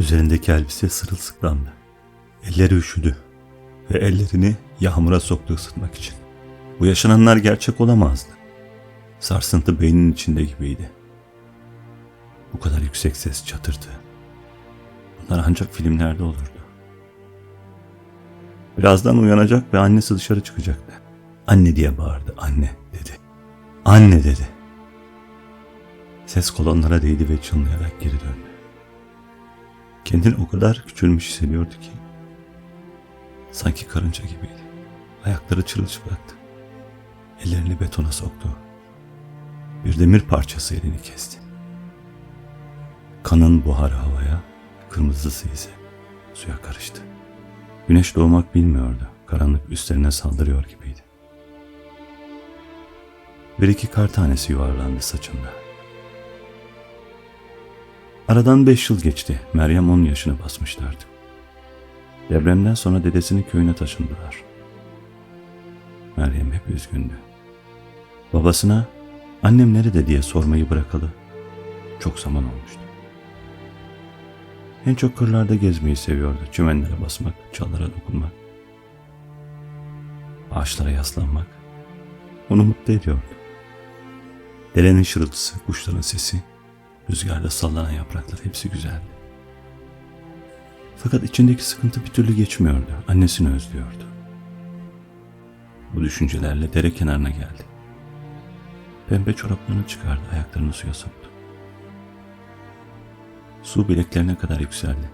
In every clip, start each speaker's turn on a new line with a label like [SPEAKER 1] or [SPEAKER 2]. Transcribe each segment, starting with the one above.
[SPEAKER 1] Üzerindeki elbise sırılsıklandı. Elleri üşüdü ve ellerini yağmura soktu ısıtmak için. Bu yaşananlar gerçek olamazdı. Sarsıntı beynin içinde gibiydi. Bu kadar yüksek ses çatırdı. Bunlar ancak filmlerde olurdu. Birazdan uyanacak ve annesi dışarı çıkacaktı. Anne diye bağırdı. Anne dedi. Anne dedi. Ses kolonlara değdi ve çınlayarak geri döndü. Kendini o kadar küçülmüş hissediyordu ki. Sanki karınca gibiydi. Ayakları çırılçıplaktı. Ellerini betona soktu. Bir demir parçası elini kesti. Kanın buharı havaya, kırmızısı ise suya karıştı. Güneş doğmak bilmiyordu. Karanlık üstlerine saldırıyor gibiydi. Bir iki kar tanesi yuvarlandı saçında. Aradan beş yıl geçti. Meryem on yaşını basmıştı artık. Depremden sonra dedesinin köyüne taşındılar. Meryem hep üzgündü. Babasına annem nerede diye sormayı bırakalı çok zaman olmuştu. En çok kırlarda gezmeyi seviyordu. Çimenlere basmak, çallara dokunmak. Ağaçlara yaslanmak onu mutlu ediyordu. Derenin şırıltısı, kuşların sesi, rüzgarda sallanan yapraklar hepsi güzeldi. Fakat içindeki sıkıntı bir türlü geçmiyordu. Annesini özlüyordu. Bu düşüncelerle dere kenarına geldi. Pembe çoraplarını çıkardı, ayaklarını suya soktu. Su bileklerine kadar yükseldi.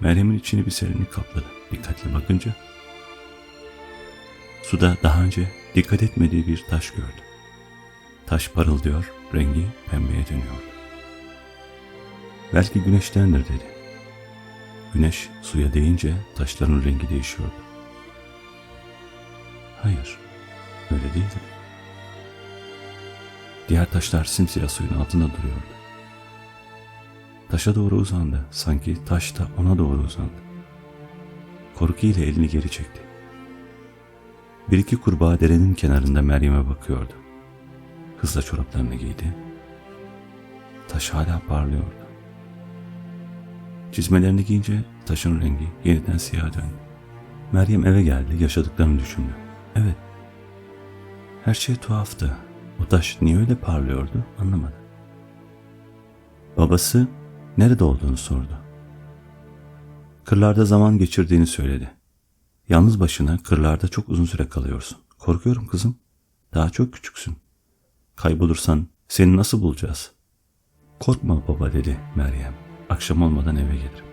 [SPEAKER 1] Meryem'in içini bir serinlik kapladı. Dikkatli bakınca suda daha önce dikkat etmediği bir taş gördü. Taş parıldıyor, rengi pembeye dönüyordu. Belki güneştendir dedi. Güneş suya değince taşların rengi değişiyordu. Hayır, öyle değildi. Diğer taşlar simsiyah suyun altında duruyordu. Taşa doğru uzandı. Sanki taş da ona doğru uzandı. Korku ile elini geri çekti. Bir iki kurbağa derenin kenarında Meryem'e bakıyordu. Hızla çoraplarını giydi. Taş hala parlıyordu. Çizmelerini giyince taşın rengi yeniden siyah döndü. Meryem eve geldi, yaşadıklarını düşündü. Evet, her şey tuhaftı. O taş niye öyle parlıyordu anlamadı. Babası nerede olduğunu sordu. Kırlarda zaman geçirdiğini söyledi. Yalnız başına kırlarda çok uzun süre kalıyorsun. Korkuyorum kızım. Daha çok küçüksün. Kaybolursan seni nasıl bulacağız? Korkma baba dedi Meryem. Akşam olmadan eve gelirim.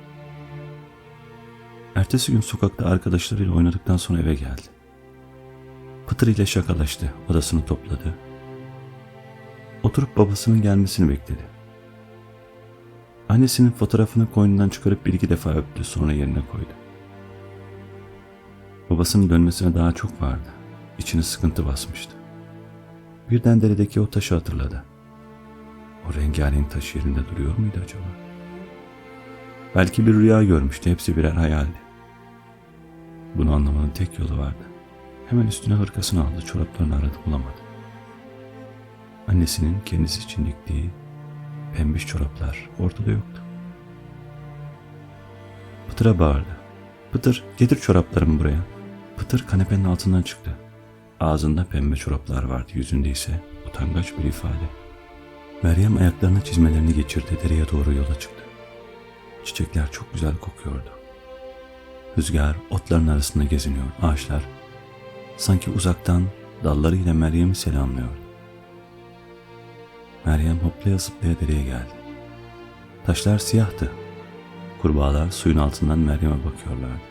[SPEAKER 1] Ertesi gün sokakta arkadaşlarıyla oynadıktan sonra eve geldi. Pıtır ile şakalaştı, odasını topladı. Oturup babasının gelmesini bekledi. Annesinin fotoğrafını koynundan çıkarıp bir iki defa öptü, sonra yerine koydu. Babasının dönmesine daha çok vardı. İçini sıkıntı basmıştı. Birden deredeki o taşı hatırladı. O rengarenk taş yerinde duruyor muydu acaba? Belki bir rüya görmüştü, hepsi birer hayaldi. Bunu anlamanın tek yolu vardı. Hemen üstüne hırkasını aldı, çoraplarını aradı bulamadı. Annesinin kendisi için diktiği pembiş çoraplar ortada yoktu. Pıtır'a bağırdı. Pıtır getir çoraplarımı buraya. Pıtır kanepenin altından çıktı. Ağzında pembe çoraplar vardı, yüzünde ise utangaç bir ifade. Meryem ayaklarına çizmelerini geçirdi, dereye doğru yola çıktı. Çiçekler çok güzel kokuyordu. Rüzgar otların arasında geziniyor, ağaçlar sanki uzaktan dallarıyla Meryem'i selamlıyordu. Meryem hoplaya zıplaya dereye geldi. Taşlar siyahtı. Kurbağalar suyun altından Meryem'e bakıyorlardı.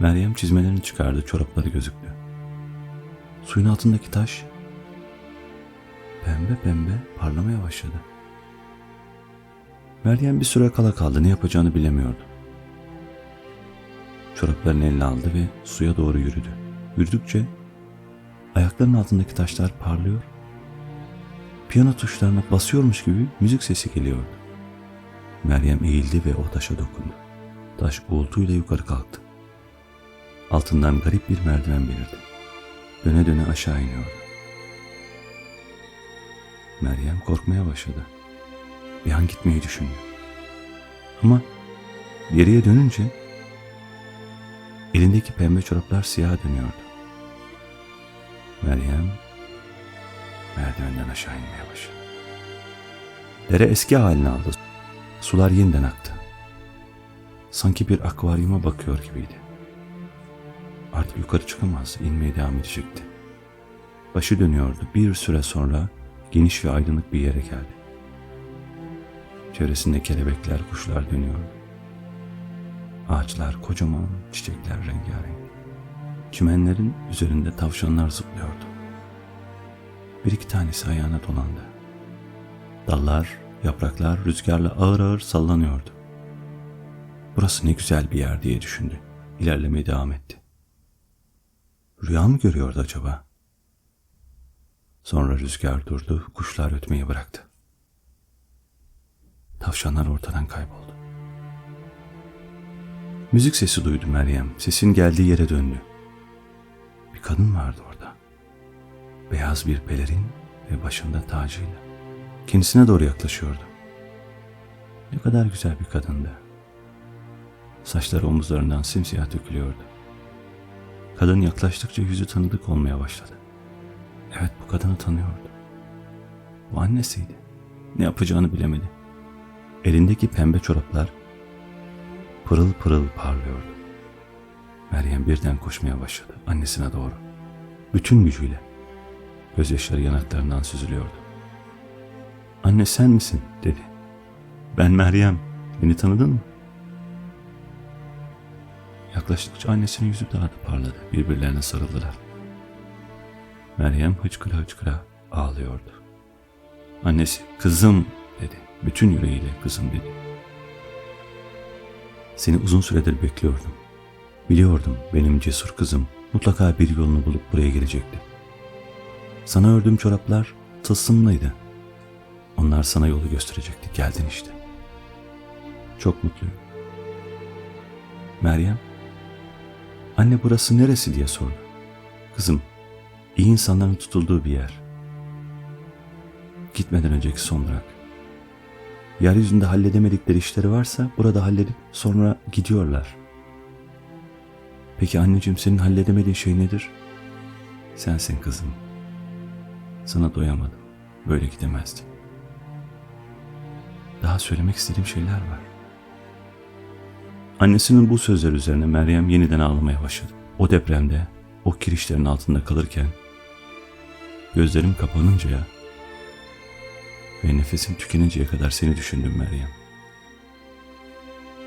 [SPEAKER 1] Meryem çizmelerini çıkardı, çorapları gözüktü. Suyun altındaki taş pembe pembe parlamaya başladı. Meryem bir süre kala kaldı, ne yapacağını bilemiyordu. Çoraplarını eline aldı ve suya doğru yürüdü. Yürüdükçe ayaklarının altındaki taşlar parlıyor, piyano tuşlarına basıyormuş gibi müzik sesi geliyordu. Meryem eğildi ve o taşa dokundu. Taş uğultuyla yukarı kalktı. Altından garip bir merdiven belirdi. Döne döne aşağı iniyordu. Meryem korkmaya başladı. Bir an gitmeyi düşündü. Ama geriye dönünce elindeki pembe çoraplar siyaha dönüyordu. Meryem merdivenden aşağı inmeye başladı. Dere eski halini aldı. Sular yeniden aktı. Sanki bir akvaryuma bakıyor gibiydi. Artık yukarı çıkamaz, inmeye devam edecekti. Başı dönüyordu. Bir süre sonra geniş ve aydınlık bir yere geldi. Çevresinde kelebekler, kuşlar dönüyordu. Ağaçlar kocaman, çiçekler rengarenk. Çimenlerin üzerinde tavşanlar zıplıyordu. Bir iki tanesi ayağına dolandı. Dallar, yapraklar rüzgarla ağır ağır sallanıyordu. Burası ne güzel bir yer diye düşündü. İlerlemeye devam etti. Rüya mı görüyordu acaba? Sonra rüzgar durdu, kuşlar ötmeyi bıraktı. Tavşanlar ortadan kayboldu. Müzik sesi duydu Meryem. Sesin geldiği yere döndü. Bir kadın vardı orada. Beyaz bir pelerin ve başında tacıyla. Kendisine doğru yaklaşıyordu. Ne kadar güzel bir kadındı. Saçları omuzlarından simsiyah dökülüyordu. Kadın yaklaştıkça yüzü tanıdık olmaya başladı. Evet bu kadını tanıyordu. Bu annesiydi. Ne yapacağını bilemedi. Elindeki pembe çoraplar pırıl pırıl parlıyordu. Meryem birden koşmaya başladı annesine doğru. Bütün gücüyle. Gözyaşları yanaklarından süzülüyordu. Anne sen misin dedi. Ben Meryem. Beni tanıdın mı? Yaklaştıkça annesinin yüzü daha da parladı. Birbirlerine sarıldılar. Meryem hıçkıra hıçkıra ağlıyordu. Annesi kızım dedi. Bütün yüreğiyle kızım dedi. Seni uzun süredir bekliyordum. Biliyordum benim cesur kızım mutlaka bir yolunu bulup buraya gelecekti. Sana ördüğüm çoraplar tılsımlıydı. Onlar sana yolu gösterecekti. Geldin işte. Çok mutluyum. Meryem, anne burası neresi diye sordu. Kızım, iyi insanların tutulduğu bir yer. Gitmeden önceki son durak. Yeryüzünde halledemedikleri işleri varsa burada halledip sonra gidiyorlar. Peki anneciğim senin halledemediğin şey nedir? Sensin kızım. Sana doyamadım. Böyle gidemezdim. Daha söylemek istediğim şeyler var. Annesinin bu sözler üzerine Meryem yeniden ağlamaya başladı. O depremde, o kirişlerin altında kalırken, gözlerim kapanıncaya ve nefesim tükeninceye kadar seni düşündüm Meryem.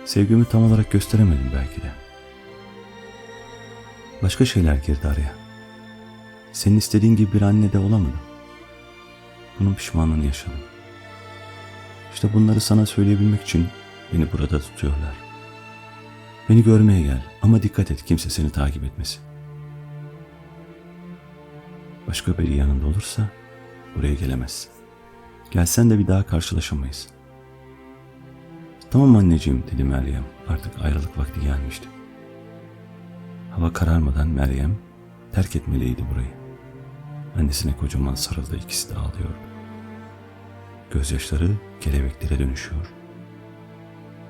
[SPEAKER 1] Sevgimi tam olarak gösteremedim belki de. Başka şeyler girdi araya. Senin istediğin gibi bir anne de olamadım. Bunun pişmanlığını yaşadım. İşte bunları sana söyleyebilmek için beni burada tutuyorlar. Beni görmeye gel ama dikkat et kimse seni takip etmesin. Başka biri yanında olursa buraya gelemezsin. Gelsen de bir daha karşılaşamayız. Tamam anneciğim dedi Meryem. Artık ayrılık vakti gelmişti. Hava kararmadan Meryem terk etmeliydi burayı. Annesine kocaman sarıldı ikisi de ağlıyordu. Gözyaşları kelebeklere dönüşüyor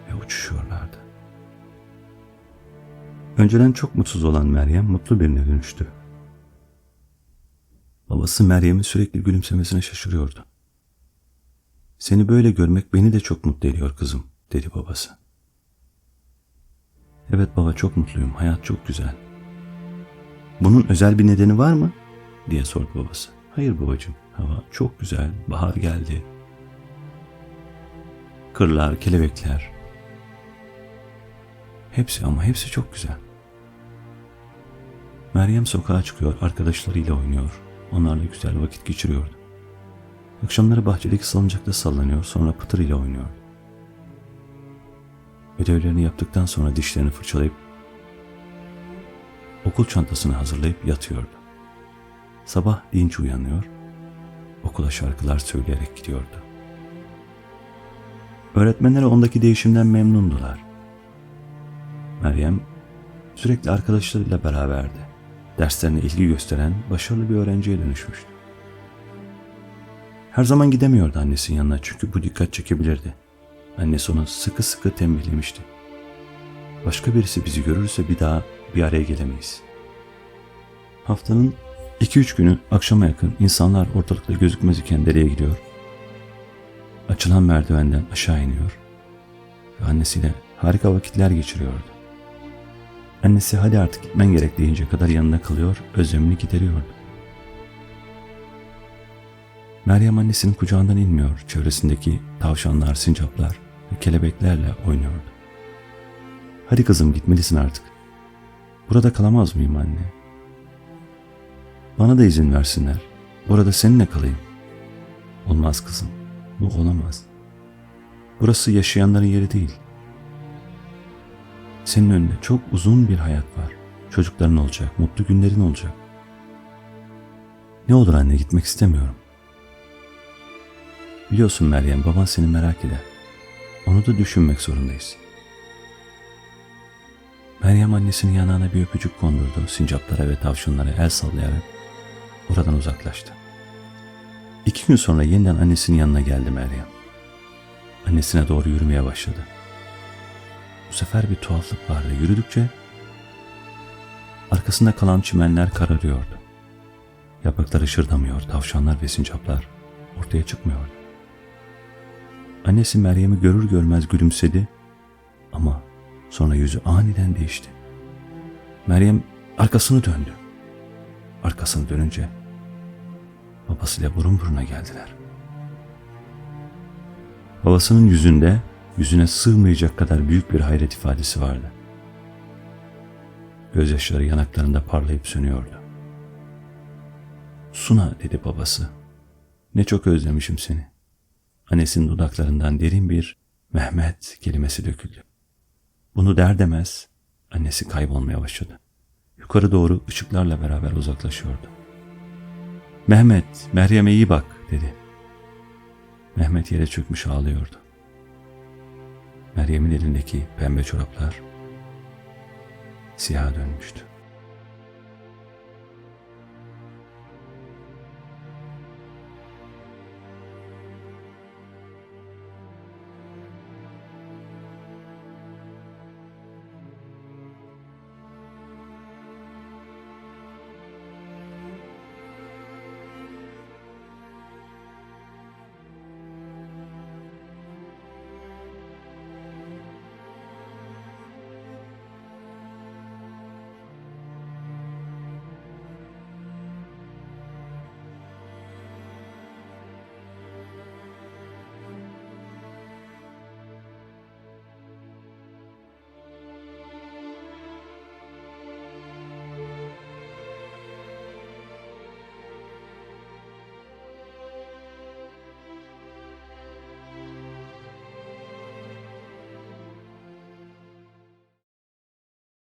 [SPEAKER 1] ve uçuşuyorlardı. Önceden çok mutsuz olan Meryem mutlu birine dönüştü. Babası Meryem'in sürekli gülümsemesine şaşırıyordu. Seni böyle görmek beni de çok mutlu ediyor kızım, dedi babası. Evet baba çok mutluyum, hayat çok güzel. Bunun özel bir nedeni var mı? diye sordu babası. Hayır babacığım, hava çok güzel, bahar geldi. Kırlar, kelebekler. Hepsi ama hepsi çok güzel. Meryem sokağa çıkıyor, arkadaşlarıyla oynuyor. Onlarla güzel vakit geçiriyordu. Akşamları bahçedeki salıncakta sallanıyor, sonra pıtır ile oynuyor. Ödevlerini yaptıktan sonra dişlerini fırçalayıp okul çantasını hazırlayıp yatıyordu. Sabah dinç uyanıyor, okula şarkılar söyleyerek gidiyordu. Öğretmenler ondaki değişimden memnundular. Meryem sürekli arkadaşlarıyla beraberdi. Derslerine ilgi gösteren başarılı bir öğrenciye dönüşmüştü. Her zaman gidemiyordu annesinin yanına çünkü bu dikkat çekebilirdi. Annesi onu sıkı sıkı tembihlemişti. Başka birisi bizi görürse bir daha bir araya gelemeyiz. Haftanın 2-3 günü akşama yakın insanlar ortalıkta gözükmez iken dereye gidiyor. Açılan merdivenden aşağı iniyor ve annesiyle harika vakitler geçiriyordu. Annesi hadi artık gitmen gerek deyince kadar yanına kalıyor, özlemini gideriyordu. Meryem annesinin kucağından inmiyor, çevresindeki tavşanlar, sincaplar ve kelebeklerle oynuyordu. Hadi kızım gitmelisin artık. Burada kalamaz mıyım anne? Bana da izin versinler. Burada seninle kalayım. Olmaz kızım. Bu olamaz. Burası yaşayanların yeri değil. Senin önünde çok uzun bir hayat var. Çocukların olacak, mutlu günlerin olacak. Ne olur anne gitmek istemiyorum. Biliyorsun Meryem baban seni merak eder. Onu da düşünmek zorundayız. Meryem annesinin yanağına bir öpücük kondurdu. Sincaplara ve tavşanlara el sallayarak oradan uzaklaştı. İki gün sonra yeniden annesinin yanına geldi Meryem. Annesine doğru yürümeye başladı. Bu sefer bir tuhaflık vardı. Yürüdükçe arkasında kalan çimenler kararıyordu. Yapraklar ışırdamıyor, tavşanlar ve sincaplar ortaya çıkmıyordu. Annesi Meryem'i görür görmez gülümsedi ama sonra yüzü aniden değişti. Meryem arkasını döndü. Arkasını dönünce babasıyla burun buruna geldiler. Babasının yüzünde yüzüne sığmayacak kadar büyük bir hayret ifadesi vardı. Gözyaşları yanaklarında parlayıp sönüyordu. Suna dedi babası. Ne çok özlemişim seni. Annesinin dudaklarından derin bir Mehmet kelimesi döküldü. Bunu der demez annesi kaybolmaya başladı. Yukarı doğru ışıklarla beraber uzaklaşıyordu. Mehmet, Meryem'e iyi bak dedi. Mehmet yere çökmüş ağlıyordu. Meryem'in elindeki pembe çoraplar siyaha dönmüştü.